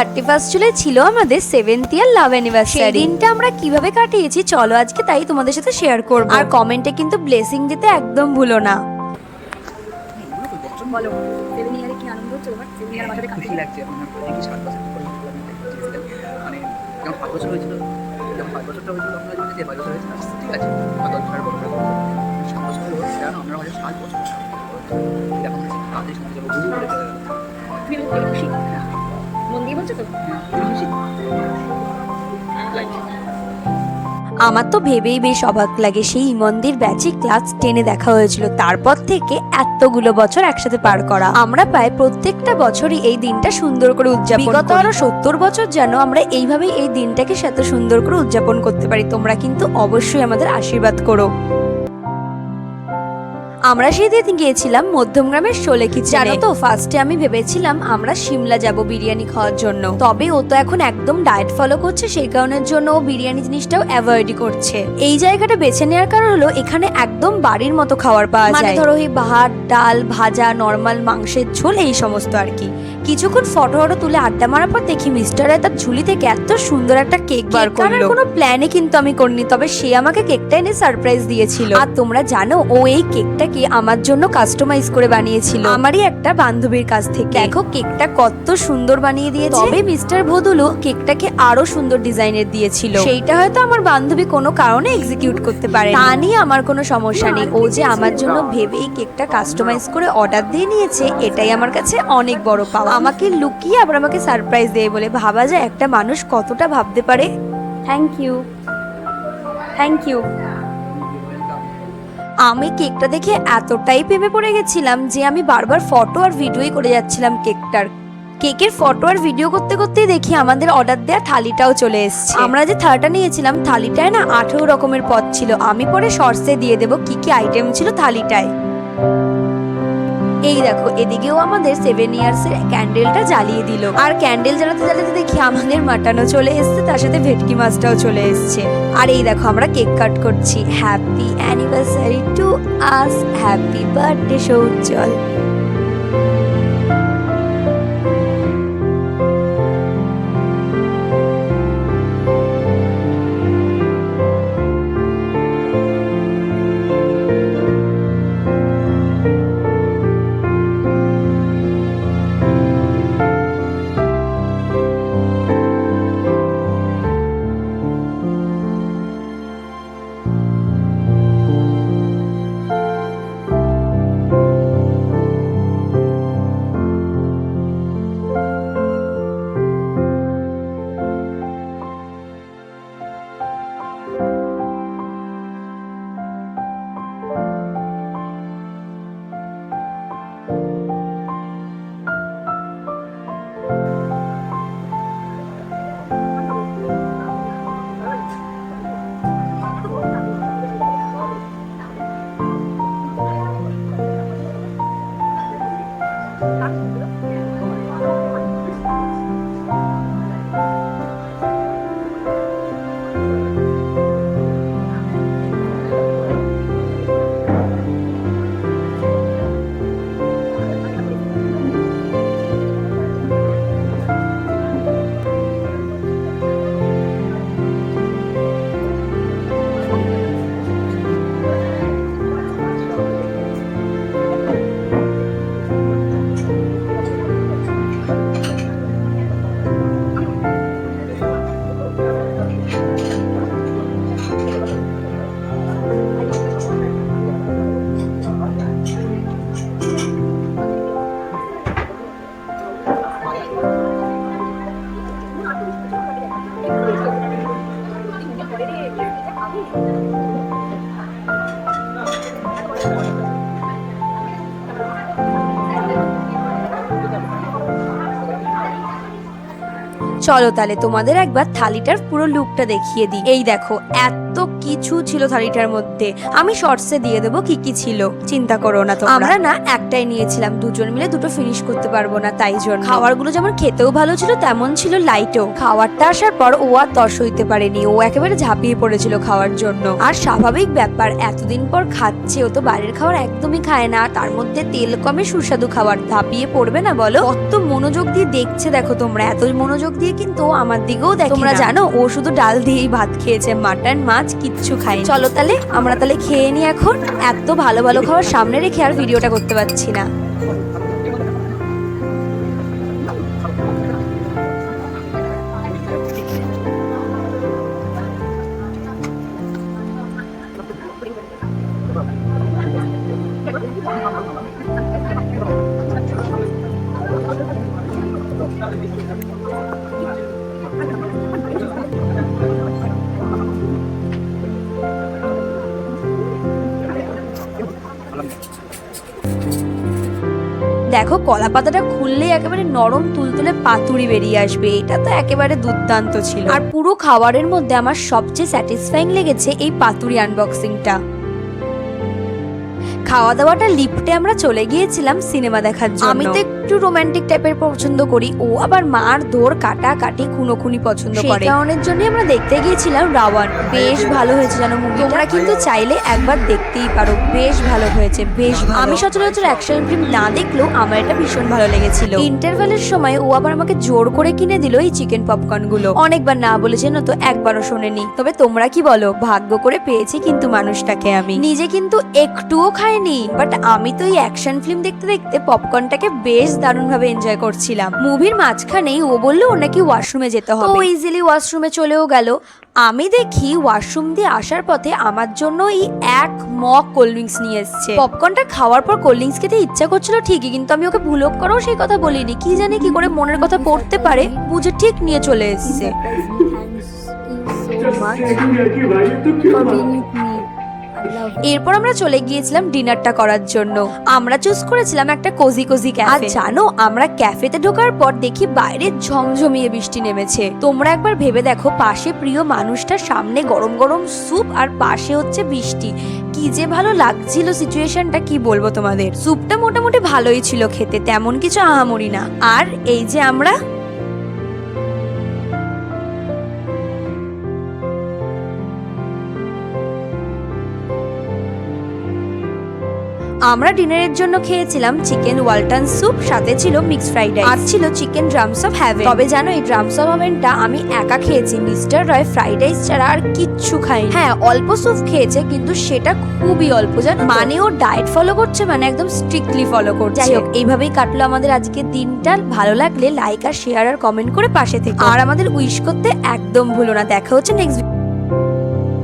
Thirty first July ছিল আমাদের seventh ইয়ার লাভ anniversary দিনটা আমরা কীভাবে কাটিয়েছি চলো আজকে তাই তোমাদের সাথে শেয়ার করব। আর কমেন্টে কিন্তু ব্লেসিং দিতে একদম ভুলো না। বলো সেভেন ইয়ারে কি আনন্দ হচ্ছে তোমার? সেভেন ইয়ার মাথাতে খুশি লাগছে দেখি সাত বছর মানে যখন পাঁচ বছর হয়েছিল যখন পাঁচ বছরটা হয়েছিল তখন হয়েছিল যে পাঁচ বছর হয়েছিল ঠিক আছে আমার দশ বছর বড় সাত বছর হলো সেটা আমরা হয়তো সাত বছর এরকম তাদের সঙ্গে যাব গুরু করে চলে গেল খুশি তো আমার তো ভেবেই বেশ অবাক লাগে সেই ইমন্দির ব্যাচে ক্লাস টেনে দেখা হয়েছিল। তারপর থেকে এতগুলো বছর একসাথে পার করা। আমরা প্রায় প্রত্যেকটা বছরই এই দিনটা সুন্দর করে উদযাপন বিগত আরও সত্তর বছর যেন আমরা এইভাবেই এই দিনটাকে সাথে সুন্দর করে উদযাপন করতে পারি। তোমরা কিন্তু অবশ্যই আমাদের আশীর্বাদ করো। আমরা সেই দিন গিয়েছিলাম মধ্যমগ্রামের শোলে কিচেনে জানো তো ফার্স্টে আমি ভেবেছিলাম আমরা সিমলা যাব বিরিয়ানি খাওয়ার জন্য। তবে ও তো এখন একদম ডায়েট ফলো করছে সেই কারণের জন্য ও বিরিয়ানি জিনিসটাও অ্যাভয়েডই করছে। এই জায়গাটা বেছে নেওয়ার কারণ হলো এখানে একদম বাড়ির মতো খাবার পাওয়া যায়। মানে ধরো এই ভাত ডাল ভাজা নর্মাল মাংসের ঝোল এই সমস্ত আর কি। কিছুক্ষণ ফটো ফটো তুলে আড্ডা মারার পর দেখি মিস্টার রায় তার ঝুলি থেকে এত সুন্দর একটা কেক বার করল। কোনো প্ল্যানে কিন্তু আমি করিনি তবে সে আমাকে কেকটা এনে সারপ্রাইজ দিয়েছিল। আর তোমরা জানো ও এই কেকটাকে আমার জন্য কাস্টমাইজ করে বানিয়েছিল। আমারই একটা বান্ধবীর কাছ থেকে। দেখো কেকটা কত সুন্দর বানিয়ে দিয়েছে। তবে মিস্টার ভদুলু কেকটাকে আরও সুন্দর ডিজাইনের দিয়েছিল। সেইটা হয়তো আমার বান্ধবী কোনো কারণে এক্সিকিউট করতে পারে তা নিয়ে আমার কোনো সমস্যা নেই। ও যে আমার জন্য ভেবেই কেকটা কাস্টমাইজ করে অর্ডার দিয়ে নিয়েছে এটাই আমার কাছে অনেক বড় পাওয়া আমাকে লুকিয়ে আবার আমাকে সারপ্রাইজ দেয় বলে ভাবা যায় একটা মানুষ কতটা ভাবতে পারে। থ্যাংক ইউ থ্যাংক ইউ আমি কেকটা দেখে এতটাই প্রেমে পড়ে গেছিলাম যে আমি বারবার ফটো আর ভিডিওই করে যাচ্ছিলাম কেকটার। কেকের ফটো আর ভিডিও করতে করতেই দেখি আমাদের অর্ডার দেওয়া থালিটাও চলে এসেছে। আমরা যে থালাটা নিয়েছিলাম থালিটায় না আঠেরো রকমের পদ ছিল। আমি পরে শর্টসে দিয়ে দেবো কি কি আইটেম ছিল থালিটায়। এই দেখো, এদিকেও আমাদের সেভেন ইয়ার্স এর ক্যান্ডেলটা জ্বালিয়ে দিল। আর ক্যান্ডেল জ্বালাতে জ্বালাতে দেখি আমাদের মাটানো চলে এসছে, তার সাথে ভেটকি মাছটাও চলে এসছে। আর এই দেখো, আমরা কেক কাট করছি। Happy anniversary to us happy birthday Soujjwal. 打死不用 চলো তাহলে তোমাদের একবার থালিটার পুরো লুকটা দেখিয়ে দিই। এই দেখো এত কিছু ছিল থালিটার মধ্যে। আমি শর্টসে দিয়ে দেবো কি কি ছিল? চিন্তা করো না তো আমরা না একটাই নিয়েছিলাম দুজন মিলে দুটো ফিনিশ করতে পারব না তাই জন্য। খাবারগুলো যেমন খেতেও ভালো ছিল তেমন ছিল লাইটও খাবারটা আসার পর ও আর তস হইতে পারেনি ও একেবারে ঝাঁপিয়ে পড়েছিল খাওয়ার জন্য। আর স্বাভাবিক ব্যাপার এতদিন পর খাচ্ছে ও তো বাইরের খাবার একদমই খায় না তার মধ্যে তেল কমে সুস্বাদু খাবার। ঝাঁপিয়ে পড়বে না বলো? কত মনোযোগ দিয়ে দেখছে দেখো তোমরা এত মনোযোগ দিয়ে কিন্তু আমার দিকেও দেখো তোমরা জানো ও শুধু ডাল দিয়েই ভাত খেয়েছে মাটন মাছ কিচ্ছু খাইনি। চলো তাহলে, আমরা তাহলে খেয়ে নিই এখন। এত ভালো ভালো খাবার সামনে রেখে আর ভিডিওটা করতে পারছি না। দেখো কলা পাতাটা খুললেই একেবারে নরম তুলতুলে পাতুরি বেরিয়ে আসবে। এটা তো একেবারে দুর্দান্ত ছিল। আর পুরো খাবারের মধ্যে আমার সবচেয়ে স্যাটিসফাইং লেগেছে এই পাতুরি আনবক্সিংটা খাওয়া দাওয়াটা লিফটে আমরা চলে গিয়েছিলাম সিনেমা দেখার জন্য। আমি তো একটু রোমান্টিক টাইপের পছন্দ করি। ও আবার মার দৌড় কাটা কাটি খুনো খুনি পছন্দ করে। কারণের জন্য আমরা দেখতে গিয়েছিলাম রাওয়ান। বেশ ভালো হয়েছে জানো মুভি তোমরা কিন্তু চাইলে একবার দেখতেই পারো। বেশ ভালো হয়েছে বেশ। আমি সচরাচর অ্যাকশন ফিল্ম না দেখলেও আমার এটা ভীষণ ভালো লেগেছিল। ইন্টারভেলের সময় ও আবার আমাকে জোর করে কিনে দিল এই চিকেন পপকর্নগুলো। অনেকবার না বলেছে না তো একবারও শোনেনি। তবে তোমরা কি বলো? ভাগ্য করে পেয়েছি কিন্তু মানুষটাকে আমি। নিজে কিন্তু একটুও খাইনি। বাট আমি তো এই অ্যাকশন ফিল্ম দেখতে দেখতে পপকর্নটাকে বেশ দারুণ ভাবে এনজয় করছিলাম। মুভির মাঝখানেই ও বলল ও নাকি ওয়াশরুমে যেতে হবে। ও ইজিলি ওয়াশরুমে চলেও গেল। আমি দেখি ওয়াশরুম দিয়ে আসার পথে আমার জন্য এই এক মগ কোল্ড ড্রিঙ্কস নিয়ে এসছে। পপকর্নটা খাওয়ার পর কোল্ড ড্রিঙ্কস খেতে ইচ্ছা করছিল ঠিকই কিন্তু আমি ওকে ভুলক করেও সেই কথা বলিনি। কি জানি কি করে মনের কথা পড়তে পারে বুঝে ঠিক নিয়ে চলে এসছে। এরপর আমরা চলে গিয়েছিলাম ডিনারটা করার জন্য। আমরা চুজ করেছিলাম একটা কোজি কোজি ক্যাফে আর জানো, আমরা ক্যাফেতে ঢোকার পর দেখি বাইরে ঝমঝমিয়ে বৃষ্টি নেমেছে। তোমরা একবার ভেবে দেখো, পাশে প্রিয় মানুষটার সামনে গরম গরম স্যুপ আর পাশে হচ্ছে বৃষ্টি। কি যে ভালো লাগছিল সিচুয়েশনটা কি বলব তোমাদের? স্যুপটা মোটামুটি ভালোই ছিল খেতে, তেমন কিছু আহামরি না। আর এই যে আমরা আমরা ডিনারের জন্য খেয়েছিলাম চিকেন ওয়ালটন স্যুপ, সাথে ছিল মিক্স ফ্রাইড রাইস। আর ছিল চিকেন ড্রামস অফ হ্যাভেন। তবে জানো এই ড্রামস অফ হ্যাভেনটা আমি একা খেয়েছি। মিস্টার রয় ফ্রাইড রাইস ছাড়া আর কিচ্ছু খাই হ্যাঁ অল্প স্যুপ খেয়েছে, কিন্তু সেটা খুবই অল্প, জানো? মানে ও ডায়েট ফলো করছে মানে একদম স্ট্রিক্টলি ফলো করছে। যাই হোক, এইভাবেই কাটলো আমাদের আজকে দিনটা। ভালো লাগলে লাইক আর শেয়ার আর কমেন্ট করে পাশে থেকে। আর আমাদের উইশ করতে একদম ভুলো না। দেখা হচ্ছে নেক্সট